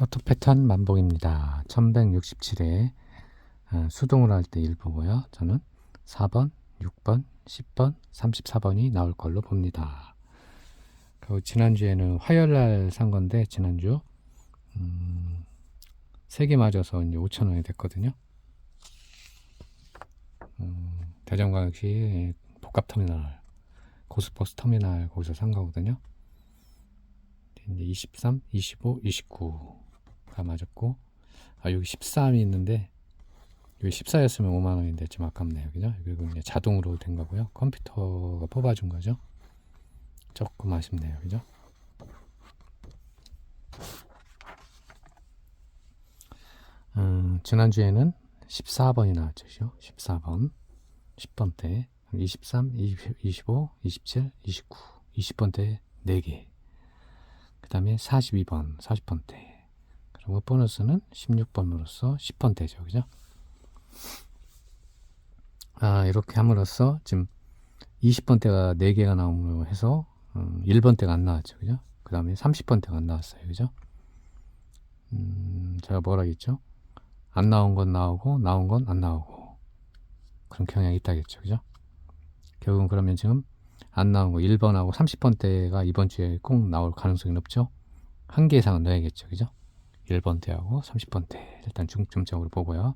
요토 패턴 만복입니다. 1167에 어, 수동으로 할 때 1보고요. 저는 4번, 6번, 10번, 34번이 나올 걸로 봅니다. 그리고 지난주에는 화요일날 산 건데 지난주 음, 3개 맞아서 이제 5천원이 됐거든요. 음, 대전광역시 복합터미널 고속버스 터미널 거기서 산 거거든요. 이제 23, 25, 29 가 맞았고 아 여기 13이 있는데 여기 14였으면 5만 원인데 좀 아깝네요, 그죠? 그리고 이제 자동으로 된 거고요. 컴퓨터가 뽑아준 거죠. 조금 아쉽네요, 그죠? 음, 지난주에는 14번이 나왔죠, 14번, 10번 때, 23, 20, 25, 27, 29, 20번 때 4개. 그 다음에 42번, 40번 때. 그리고 보너스는 16번으로서 10번 때죠, 그죠? 아, 이렇게 함으로써 지금 20번 때가 4개가 나옴으로 해서 음, 1번 때가 안 나왔죠, 그죠? 그 다음에 30번 때가 안 나왔어요, 그죠? 음, 제가 뭐라 했죠? 안 나온 건 나오고, 나온 건 안 나오고. 그런 경향이 있다겠죠, 그죠? 결국은 그러면 지금 안 나온 거 1번하고 30번 때가 이번 주에 꼭 나올 가능성이 높죠? 한 개 이상은 넣어야겠죠, 그죠? 1번 때하고 30번 때 일단 중점적으로 보고요.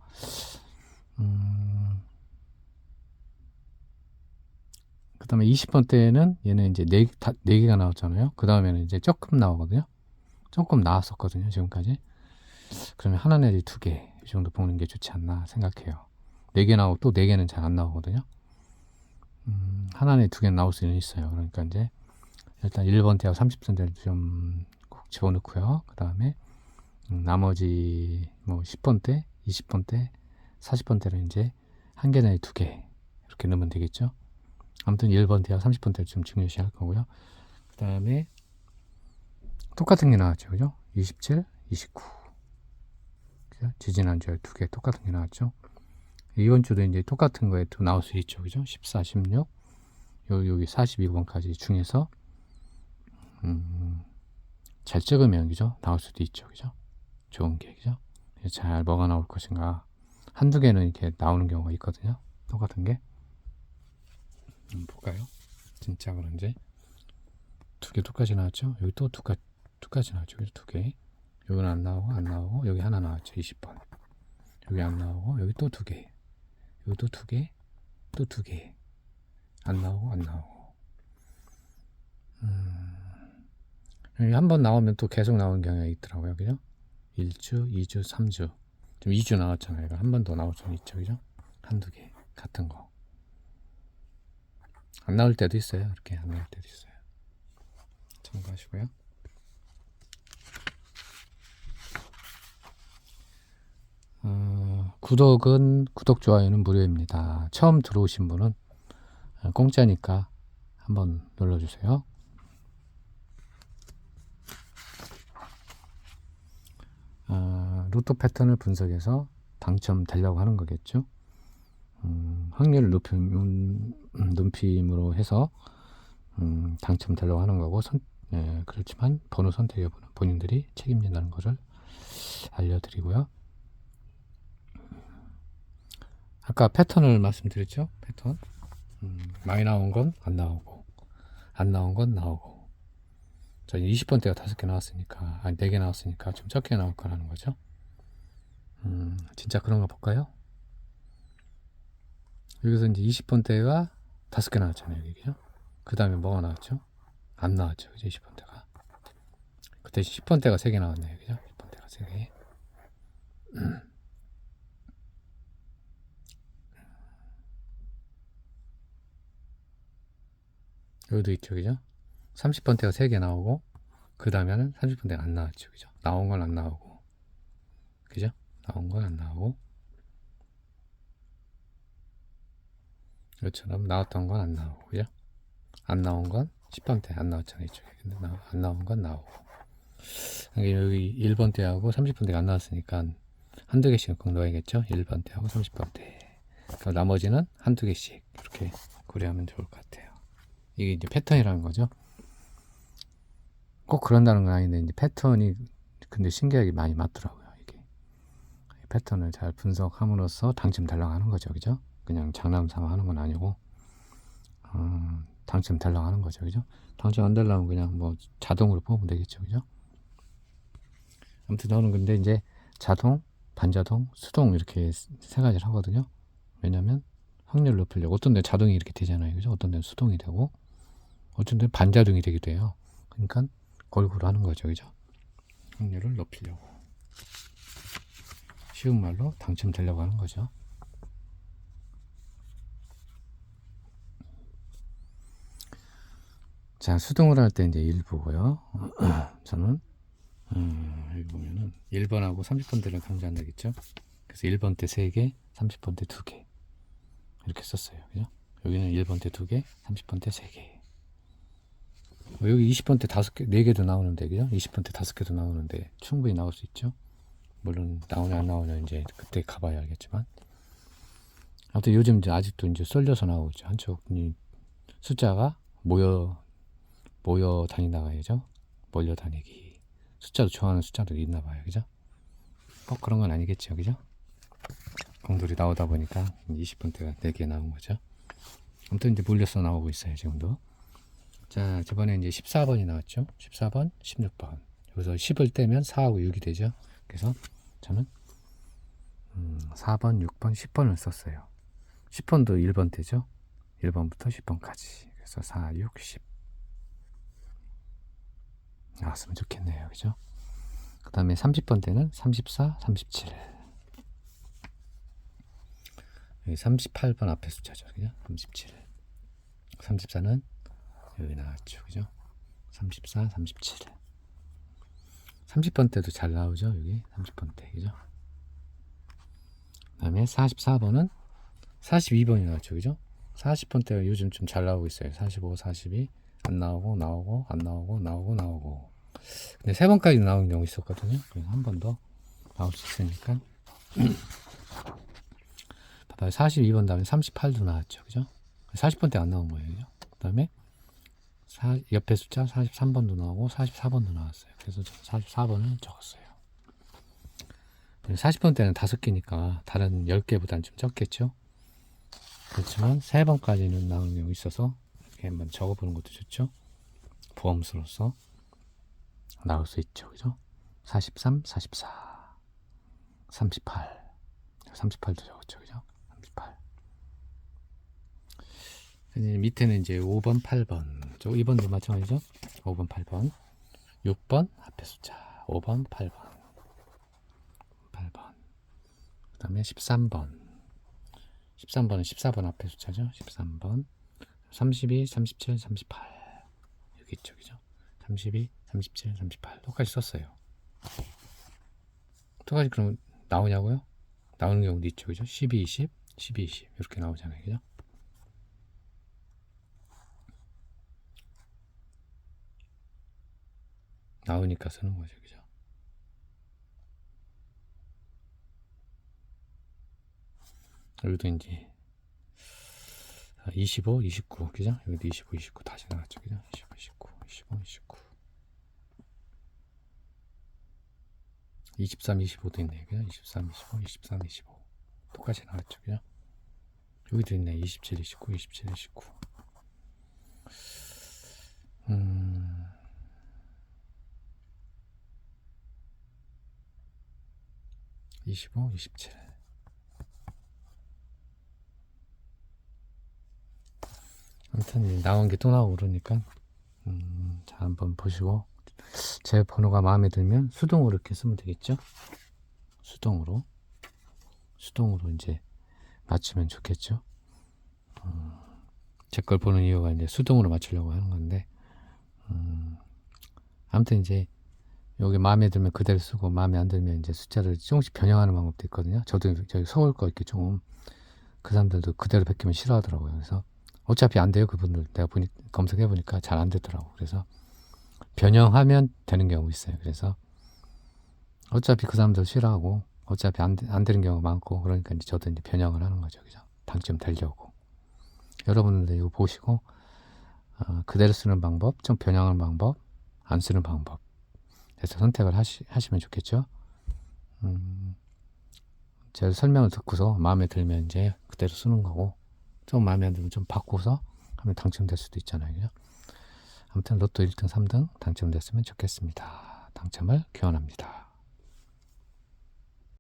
음, 그 다음에 20번 때는 얘는 이제 4, 다, 4개가 나왔잖아요. 그 다음에는 이제 조금 나오거든요. 조금 나왔었거든요, 지금까지. 그러면 하나 내지 두 개, 이 정도 보는 게 좋지 않나 생각해요. 4개 나오고 또 4개는 잘 안 나오거든요. 음, 하나 내지 두 개는 나올 수는 있어요. 그러니까 이제 일단 1번 때하고 30번 때를 좀 꼭 집어넣고요. 그 다음에 음, 나머지 뭐 10번 때, 20번 때, 40번 때는 이제 한 개 내지 두개 이렇게 넣으면 되겠죠. 아무튼 1번 대와 30번 대를 좀 중요시 할 거고요. 그 다음에 똑같은 게 나왔죠. 그죠? 27, 29. 그죠? 지지난주에 두 개 똑같은 게 나왔죠. 이번 주도 이제 똑같은 거에 또 나올 수 있죠. 그죠? 14, 16. 여기, 여기 42번까지 중에서, 음, 잘 찍으면, 그죠? 나올 수도 있죠. 그죠? 좋은 게, 그죠? 잘 뭐가 나올 것인가. 한두 개는 이렇게 나오는 경우가 있거든요. 똑같은 게. 한번 볼까요? 진짜 그런지 두 개 똑같이 나왔죠? 여기 또 두가 똑같이 나왔죠? 여기 두 개. 여기는 안 나오고 안 나오고 여기 하나 나왔죠? 20번. 여기 안 나오고 여기 또 두 개. 여기 또 두 개. 또 두 개. 안 나오고 안 나오고. 음. 여기 한번 나오면 또 계속 나오는 경향이 있더라고요. 그죠? 1주, 2주, 3주. 지금 2주 나왔잖아요. 한 번 더 나올 수는 있죠. 그죠? 한두 개. 같은 거. 안 나올 때도 있어요. 이렇게 안 나올 때도 있어요. 참고하시고요. 어, 구독은 구독 좋아요는 무료입니다. 처음 들어오신 분은 공짜니까 한번 눌러주세요. 어, 루트 패턴을 분석해서 당첨되려고 하는 거겠죠. 음, 확률 높임, 음, 높임으로 해서 음, 당첨되려고 하는 거고 선, 예, 그렇지만 번호 선택 여부는 본인들이 책임진다는 것을 알려드리고요. 아까 패턴을 말씀드렸죠? 패턴 음, 많이 나온 건 안 나오고 안 나온 건 나오고 저 20번 대가 다섯 개 나왔으니까 아니 네 개 나왔으니까 좀 적게 나올 거라는 거죠. 음, 진짜 그런가 볼까요? 여기서 이제 20번 대가 다섯 개 나왔잖아요, 여기요. 그 다음에 뭐가 나왔죠? 안 나왔죠, 그죠? 20번 대가. 그때 10번 대가 세개 나왔네요, 그죠? 10번 대가 세 개. 여기도 있죠, 그죠? 30번 대가 세개 나오고, 그 다음에는 30번 대가 안 나왔죠, 그죠? 나온 건 안 나오고, 그죠? 나온 건 안 나오고, 이것처럼 나왔던 건 안 나오고 그죠? 안 나온 건 10번 때안 나왔잖아요 이쪽에. 근데 나, 안 나온 건 나오고. 그러니까 여기 1번 때하고 30번 때가 안 나왔으니까 한두 개씩은 꼭 넣어야겠죠? 1번 때하고 30번 때 그러니까 나머지는 한두 개씩 이렇게 고려하면 좋을 것 같아요. 이게 이제 패턴이라는 거죠 꼭 그런다는 건 아닌데 이제 패턴이 근데 신기하게 많이 맞더라고요. 이게 패턴을 잘 분석함으로써 당첨 달랑하는 거죠, 그죠? 그냥 장난삼아 하는 건 아니고 음, 당첨 달랑하는 거죠, 그죠? 당첨 안 달라면 그냥 뭐 자동으로 뽑으면 되겠죠, 그죠? 아무튼 저는 근데 이제 자동, 반자동, 수동 이렇게 세 가지를 하거든요. 왜냐면 확률 높이려고 어떤 데 자동이 이렇게 되잖아요, 그죠? 어떤 데는 수동이 되고 어떤 데는 반자동이 되기도 해요. 그러니까 골고루 하는 거죠, 그죠? 확률을 높이려고 쉬운 말로 당첨되려고 하는 거죠. 자, 수동을 할 때 이제 일부고요. 저는 음, 여기 보면은 1번하고 30번대를 강조한다 겠죠 그래서 1번 때 3개, 30번 때 2개. 이렇게 썼어요. 그죠? 여기는 1번 때 2개, 30번 때 3개. 어, 여기 20번 때 5개, 4개도 나오는데, 그죠? 20번 때 5개도 나오는데, 충분히 나올 수 있죠? 물론, 나오냐, 안 나오냐, 이제, 그때 가봐야 알겠지만. 아무튼 요즘 이제 아직도 이제 쏠려서 나오고 있죠. 한쪽이 숫자가 모여, 모여 다닌다가야죠. 몰려 다니기. 숫자도 좋아하는 숫자도 있나 봐요. 그죠? 꼭 그런 건 아니겠죠. 그죠? 공돌이 나오다 보니까 20번대가 4개 나온 거죠. 아무튼 이제 몰려서 나오고 있어요. 지금도. 자, 저번에 이제 14번이 나왔죠. 14번, 16번. 여기서 10을 떼면 4하고 6이 되죠. 그래서 저는 음, 4번, 6번, 10번을 썼어요. 10번도 1번 되죠. 1번부터 10번까지. 그래서 4, 6, 10. 나왔으면 좋겠네요. 그죠? 그 다음에 30번 때는 34, 37. 여기 38번 앞에 숫자죠. 그죠? 37. 34는 여기 나왔죠. 그죠? 34, 37. 30번 때도 잘 나오죠. 여기 30번 때. 그죠? 그 다음에 44번은 42번이 나왔죠. 그죠? 40번 때가 요즘 좀 잘 나오고 있어요. 45, 42. 안 나오고, 나오고, 안 나오고, 나오고, 나오고. 근데 세 번까지 나오는 경우 있었거든요. 그래서 한 번 더 나올 수 있으니까. 봐봐요. 42번 다음에 38도 나왔죠. 그죠? 40번 때 안 나온 거예요. 그죠? 그 다음에 사, 옆에 숫자 43번도 나오고 44번도 나왔어요. 그래서 44번을 적었어요. 40번 때는 다섯 개니까 다른 10개보다는 좀 적겠죠. 그렇지만 세 번까지는 나오는 경우 있어서 이렇게 한번 적어보는 것도 좋죠. 보험수로서 나올 수 있죠. 그죠? 43, 44, 38. 38도 적었죠. 그죠? 38. 이제 밑에는 이제 5번, 8번. 저 2번도 마찬가지죠? 5번, 8번. 6번 앞에 숫자. 5번, 8번. 8번. 그 다음에 13번. 13번은 14번 앞에 숫자죠. 13번. 32, 37, 38. 여기. 그죠? 32, 37, 38. 똑같이 썼어요. 똑같이 그럼 나오냐고요? 나오는 경우도. 그죠? 12, 20, 12, 20. 이렇게 나오잖아요. 그죠? 나오니까 쓰는 거죠. 그죠? 여기도 이제 25, 29, 그죠? 여기도 25, 29 다시 나왔죠, 그죠? 25, 29, 25, 29. 23, 25도 있네요, 그죠? 23, 25, 23, 25. 똑같이 나왔죠, 그죠? 여기도 있네, 27, 29, 27, 29. 음. 이십오, 이십칠. 아무튼 나온 게 또 나오고 그러니까 음, 자 한번 보시고. 제 번호가 마음에 들면 수동으로 이렇게 쓰면 되겠죠? 수동으로. 수동으로 이제 맞추면 좋겠죠? 음, 제걸 보는 이유가 이제 수동으로 맞추려고 하는 건데 음, 아무튼 이제 여기 마음에 들면 그대로 쓰고 마음에 안 들면 이제 숫자를 조금씩 변형하는 방법도 있거든요. 저도 저기 서울 거 이렇게 조금 그 사람들도 그대로 베끼면 싫어하더라고요. 그래서 어차피 안 돼요 그분들. 내가 보니 검색해 보니까 잘 안 되더라고. 그래서 변형하면 되는 경우 있어요. 그래서 어차피 그 사람들 싫어하고 어차피 안, 되- 안 되는 경우가 많고 그러니까 이제 저도 이제 변형을 하는 거죠. 그죠? 당첨 되려고. 여러분들 이거 보시고 어, 그대로 쓰는 방법 좀 변형하는 방법 안 쓰는 방법 해서 선택을 하시, 하시면 좋겠죠. 음, 제가 설명을 듣고서 마음에 들면 이제 그대로 쓰는 거고 좀 마음에 안 들면 좀 바꿔서 하면 당첨될 수도 있잖아요. 아무튼 로또 1등, 3등 당첨됐으면 좋겠습니다. 당첨을 기원합니다.